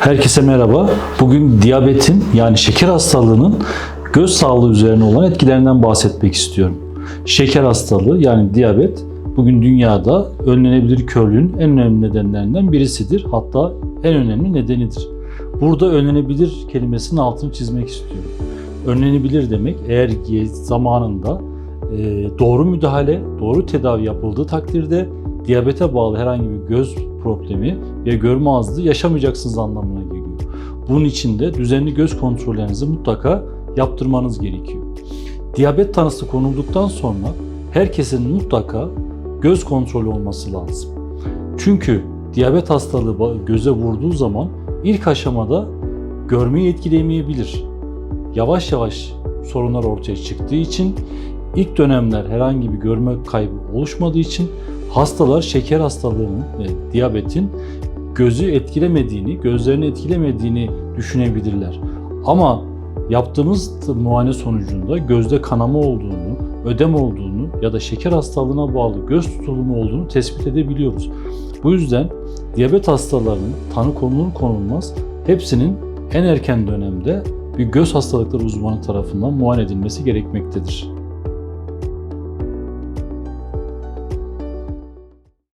Herkese merhaba. Bugün diyabetin yani şeker hastalığının göz sağlığı üzerine olan etkilerinden bahsetmek istiyorum. Şeker hastalığı yani diyabet bugün dünyada önlenebilir körlüğün en önemli nedenlerinden birisidir. Hatta en önemli nedenidir. Burada önlenebilir kelimesinin altını çizmek istiyorum. Önlenebilir demek eğer zamanında doğru müdahale, doğru tedavi yapıldığı takdirde diyabete bağlı herhangi bir göz problemi ve görme azlığı yaşamayacaksınız anlamına geliyor. Bunun için de düzenli göz kontrollerinizi mutlaka yaptırmanız gerekiyor. Diyabet tanısı konulduktan sonra herkesin mutlaka göz kontrolü olması lazım. Çünkü diyabet hastalığı göze vurduğu zaman ilk aşamada görmeyi etkileyemeyebilir. Yavaş yavaş sorunlar ortaya çıktığı için ilk dönemler herhangi bir görme kaybı oluşmadığı için hastalar şeker hastalığının ve diyabetin gözü etkilemediğini, gözlerini etkilemediğini düşünebilirler. Ama yaptığımız muayene sonucunda gözde kanama olduğunu, ödem olduğunu ya da şeker hastalığına bağlı göz tutulumu olduğunu tespit edebiliyoruz. Bu yüzden diyabet hastalarının tanı konulur konulmaz hepsinin en erken dönemde bir göz hastalıkları uzmanı tarafından muayene edilmesi gerekmektedir.